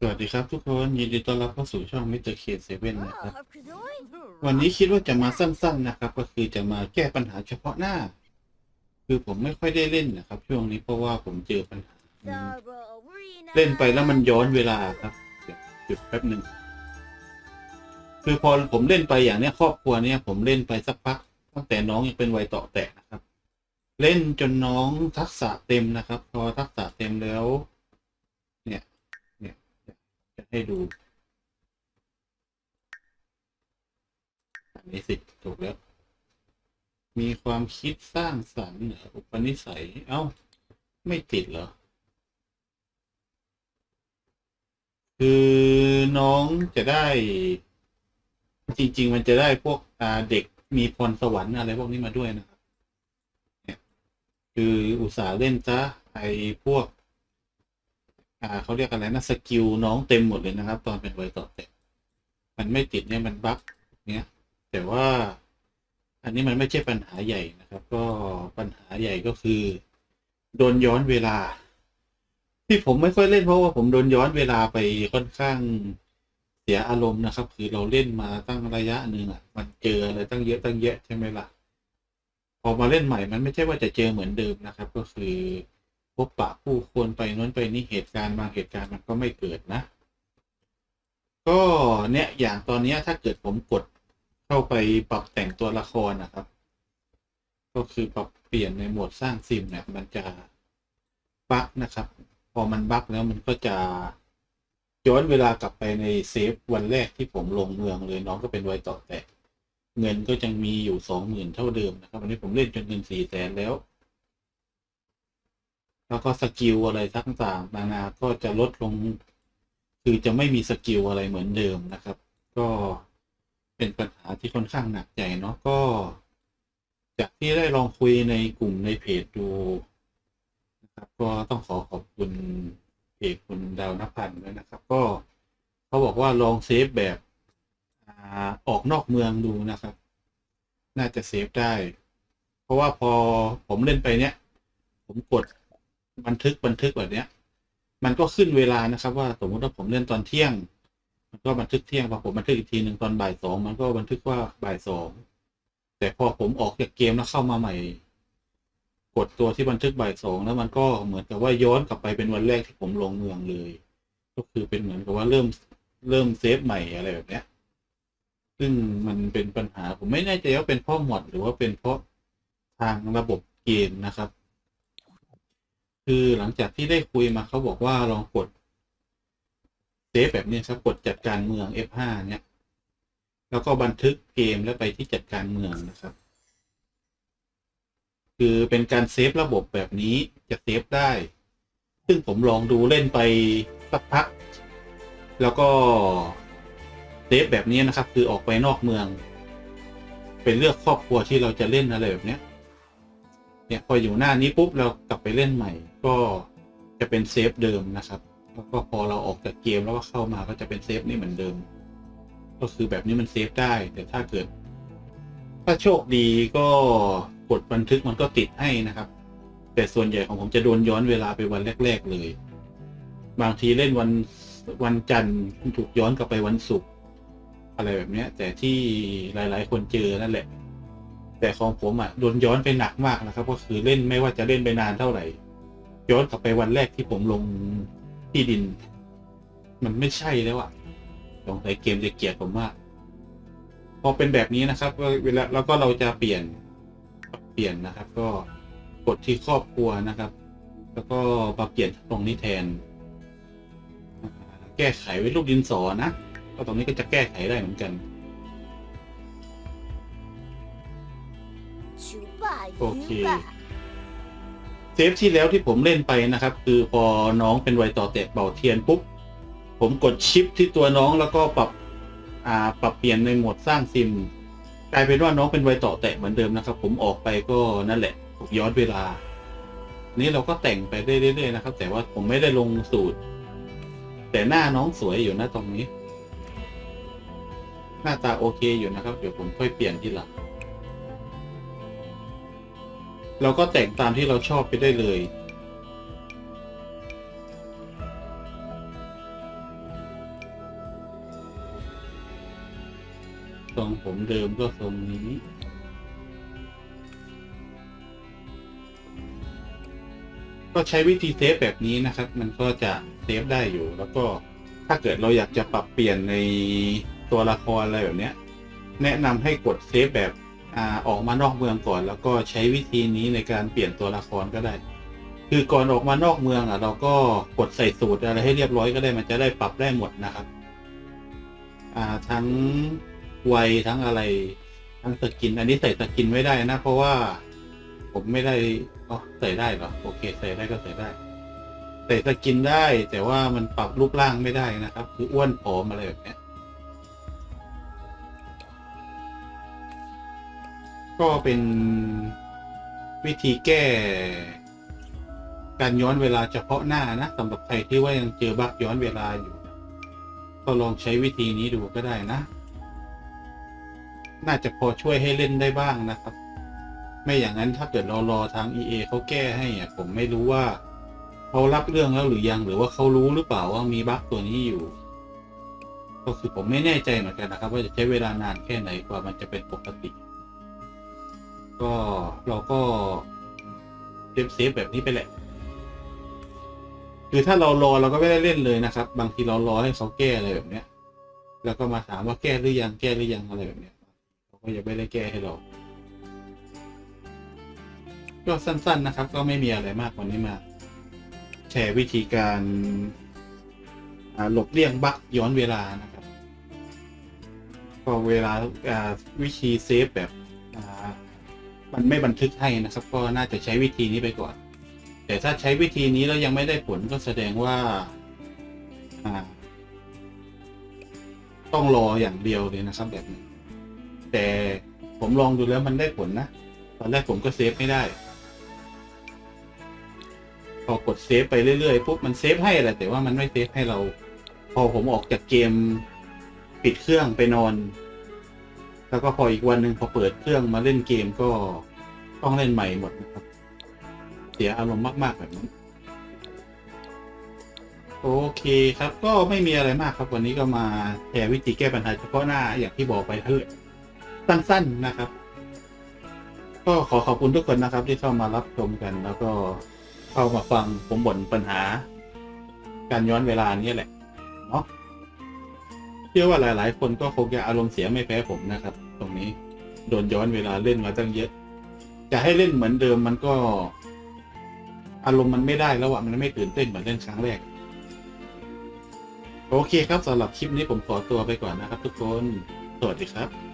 สวัสดีครับทุกคนยินดีต้อนรับเข้าสู่ช่องมิสเตอร์เคเซเว่นนะครับ Ah, Kazooie? วันนี้คิดว่าจะมาสั้น ๆนะครับ ก็คือจะมาแก้ปัญหาเฉพาะหน้า คือผมไม่ค่อยได้เล่นนะครับ ช่วงนี้เพราะว่าผมเจอปัญหาอืม The arena. เล่นไปแล้วมันย้อนเวลาครับเดี๋ยวหยุดแป๊บหนึ่งคือพอผมเล่นไปอย่างเนี้ยครอบครัวเนี้ยผมเล่นไปสักพัก ตั้งแต่น้องยังเป็นวัยต่อแตะนะครับ เล่นจนน้องทักษะเต็มนะครับ พอทักษะเต็มแล้วเนี่ยเนี่ยจะ ให้ดู อันนี้สิถูกแล้ว มีความคิดสร้างสรรค์เหรออุปนิสัย เอ้า ไม่ติดเหรอ คือน้องจะได้ จริง ๆ มันจะได้พวกเด็กมีพรสวรรค์อะไรพวกนี้มาด้วยนะครับเนี่ยคืออุตสาห์เล่นซะไอ้พวก อ่าเขาเรียกอะไรนะสกิลน้องเต็มหมดเลยนะครับ ตอนเป็นวัยต่อเต็มมันไม่ติดเนี่ยมันบั๊กเนี่ยแต่ว่าอันนี้มันไม่ใช่ปัญหาใหญ่นะครับ ก็ปัญหาใหญ่ก็คือ โดนย้อนเวลา ที่ผมไม่ค่อยเล่นเพราะว่าผมโดนย้อนเวลาไปค่อนข้างเสียอารมณ์นะครับ คือเราเล่นมาตั้งระยะหนึ่งอะ มันเจออะไรตั้งเยอะตั้งแยะใช่ไหมล่ะพอมาเล่นใหม่มันไม่ใช่ว่าจะเจอเหมือนเดิมนะครับ ก็คือ พบปะผู้คนไปน้นไปนี่เหตุการณ์บางเหตุการณ์มันก็ไม่เกิดนะ ก็เนี่ยอย่างตอนนี้ถ้าเกิดผมกดเข้าไปปรับแต่งตัวละครนะครับ ก็คือปรับเปลี่ยนในโหมดสร้างซิมเนี่ยมันจะบั๊กนะครับ พอมันบั๊กแล้วมันก็จะย้อนเวลากลับไปในเซฟวันแรกที่ผมลงเมืองเลยน้องก็เป็นไวต่อแต่เงินก็ยังมีอยู่สองหมื่นเท่าเดิมนะครับวันนี้ผมเล่นจนเงินสี่แสนแล้ว แล้วก็สกิลอะไรต่างๆนานาก็จะลดลง คือจะไม่มีสกิลอะไรเหมือนเดิมนะครับ ก็เป็นปัญหาที่ค่อนข้างหนักใจเนาะก็ จากที่ได้ลองคุยในกลุ่มในเพจดูนะครับ ก็ต้องขอขอบคุณเพจคุณดาวนพันธ์ด้วยนะครับ ก็เขาบอกว่าลองเซฟแบบอออกนอกเมืองดูนะครับ น่าจะเซฟได้ เพราะว่าพอผมเล่นไปเนี้ย ผมกด บันทึกบันทึกแบบเนี้ย มันก็ขึ้นเวลานะครับ ว่าสมมติว่าผมเล่นตอนเที่ยง มันก็บันทึกเที่ยงพอผมบันทึกอีกทีหนึ่งตอนบ่ายสองมันก็บันทึกว่าบ่ายสองแต่พอผมออกจากเกมแล้วเข้ามาใหม่ กดตัวที่บันทึกบ่ายสองแล้วมันก็เหมือนกับว่าย้อนกลับไปเป็นวันแรกที่ผมลงเมืองเลย ก็คือเป็นเหมือนกับว่าเริ่มเริ่มเซฟใหม่อะไรแบบเนี้ยซึ่งมันเป็นปัญหาผมไม่แน่ใจว่าเป็นเพราะหมดหรือว่าเป็นเพราะทางระบบเกมนะครับ คือหลังจากที่ได้คุยมาเขาบอกว่าลองกดเซฟแบบนี้ครับกดจัดการเมือง F5 เนี่ย แล้วก็บันทึกเกมแล้วไปที่จัดการเมืองนะครับ คือเป็นการเซฟระบบแบบนี้จะเซฟได้ ซึ่งผมลองดูเล่นไปสักพัก แล้วก็เซฟแบบนี้นะครับ คือออกไปนอกเมือง เป็นเลือกครอบครัวที่เราจะเล่นอะไรแบบนี้ เนี่ยพออยู่หน้านี้ปุ๊บเรากลับไปเล่นใหม่ ก็จะเป็นเซฟเดิมนะครับแล้วก็พอเราออกจากเกมแล้วก็เข้ามาก็จะเป็นเซฟนี่เหมือนเดิม ก็คือแบบนี้มันเซฟได้แต่ถ้าเกิด ถ้าโชคดีก็กดบันทึกมันก็ติดให้นะครับ แต่ส่วนใหญ่ของผมจะโดนย้อนเวลาไปวันแรก ๆ เลย บางทีเล่นวันวันจันทร์ถูกย้อนกลับไปวันศุกร์อะไรแบบนี้แต่ที่หลาย ๆ คนเจอนั่นแหละ แต่ของผมอะโดนย้อนไปหนักมากนะครับ ก็คือเล่นไม่ว่าจะเล่นไปนานเท่าไหร่ ย้อนกลับไปวันแรกที่ผมลงที่ดิน มันไม่ใช่แล้วอะสงสัยเกมจะเกลียดผมมาก พอเป็นแบบนี้นะครับเวลาแล้วก็เราจะเปลี่ยนเปลี่ยนนะครับ ก็กดที่ครอบครัวนะครับ แล้วก็มาเปลี่ยนตรงนี้แทน แก้ไขไว้รูปดินสอนะก็ตรงนี้ก็จะแก้ไขได้เหมือนกัน Chupa, Okay. Yuba. เซฟที่แล้วที่ผมเล่นไปนะครับ คือพอน้องเป็นวัยต่อแตะเป่าเทียนปุ๊บ ผมกดชิปที่ตัวน้องแล้วก็ปรับ อ่า ปรับเปลี่ยนในโหมดสร้างซิม กลายเป็นว่าน้องเป็นวัยต่อแตะเหมือนเดิมนะครับ ผมออกไปก็นั่นแหละถูกย้อนเวลา นี่เราก็แต่งไปเรื่อยๆนะครับ แต่ว่าผมไม่ได้ลงสูตร แต่หน้าน้องสวยอยู่นะตรงนี้ หน้าตาโอเคอยู่นะครับ เดี๋ยวผมค่อยเปลี่ยนทีหลัง เราก็แต่งตามที่เราชอบไปได้เลย ทรงผมเดิมก็ทรงนี้ก็ใช้วิธีเซฟแบบนี้นะครับ มันก็จะเซฟได้อยู่ แล้วก็ถ้าเกิดเราอยากจะปรับเปลี่ยนในตัวละครอะไรแบบนี้แนะนำให้กดเซฟแบบ อ่าออกมานอกเมืองก่อน แล้วก็ใช้วิธีนี้ในการเปลี่ยนตัวละครก็ได้ คือก่อนออกมานอกเมืองอะ เราก็กดใส่สูตรอะไรให้เรียบร้อยก็ได้มันจะได้ปรับได้หมดนะครับ อ่าทั้งวัยทั้งอะไร ทั้งสกิน อันนี้ใส่สกินไม่ได้นะ เพราะว่าผมไม่ได้อ๋อใส่ได้เหรอโอเค ใส่ได้ก็ใส่ได้ใส่สกินได้ แต่ว่ามันปรับรูปร่างไม่ได้นะครับ คืออ้วนผอมอะไรแบบเนี้ย ก็เป็นวิธีแก้ การย้อนเวลาเฉพาะหน้านะสำหรับใครที่ว่ายังเจอบั๊กย้อนเวลาอยู่ ก็ลองใช้วิธีนี้ดูก็ได้นะ น่าจะพอช่วยให้เล่นได้บ้างนะครับ ไม่อย่างนั้นถ้าเกิดรารอทาง EA เขาแก้ให้อะผมไม่รู้ว่าเขารับเรื่องแล้วหรือยังหรือว่าเขารู้หรือเปล่าว่ามีบั๊กตัวนี้อยู่ ก็คือผมไม่แน่ใจเหมือนกันนะครับ ว่าจะใช้เวลานานแค่ไหนกว่ามันจะเป็นปกติ ก็เราก็เซฟเซฟแบบนี้ไปแหละ คือถ้าเรารอเราก็ไม่ได้เล่นเลยนะครับ บางทีเรารอให้เขาแก้อะไรแบบเนี้ย แล้วก็มาถามว่าแก้หรือยังแก้หรือยังอะไรแบบเนี้ยเขาก็ยังไม่ได้แก้ให้เราก็สั้น ๆ นะครับ ก็ไม่มีอะไรมากกว่านี้มา แชร์วิธีการหลบเลี่ยงบั๊กย้อนเวลานะครับ ก็เวลาวิธีเซฟแบบ มันไม่บันทึกให้นะครับ ก็น่าจะใช้วิธีนี้ไปก่อน แต่ถ้าใช้วิธีนี้แล้วยังไม่ได้ผลก็แสดงว่าอ่าต้องรออย่างเดียวเลยนะครับแบบนี้ แต่ผมลองดูแล้วมันได้ผลนะ ตอนแรกผมก็เซฟไม่ได้ พอกดเซฟไปเรื่อยๆปุ๊บมันเซฟให้แหละแต่ว่ามันไม่เซฟให้เรา พอผมออกจากเกมปิดเครื่องไปนอน แล้วก็พออีกวันหนึ่งพอเปิดเครื่องมาเล่นเกมก็ต้องเล่นใหม่หมดนะครับ เสียอารมณ์มาก ๆ แบบนั้โอเคครับก็ไม่มีอะไรมากครับวันนี้ก็มาแชร์วิธีแก้ปัญหาเฉพาะหน้าอย่างที่บอกไปเถอสั้น ๆนะครับ ก็ขอขอบคุณทุกคนนะครับ ที่เข้ามารับชมกัน แล้วก็เข้ามาฟังผมบ่นปัญหา การย้อนเวลานี้แหละเนาะ ชื่อว่าหลายๆ คนก็คงจะอารมณ์เสียไม่แพ้ผมนะครับ ตรงนี้โดนย้อนเวลาเล่นมาตั้งเยอะ จะให้เล่นเหมือนเดิมมันก็ อารมณ์มันไม่ได้แล้วอะมันไม่ตื่นเต้นเหมือนเล่นครั้งแรก โอเคครับสำหรับคลิปนี้ผมขอตัวไปก่อนนะครับ ทุกคน สวัสดีครับ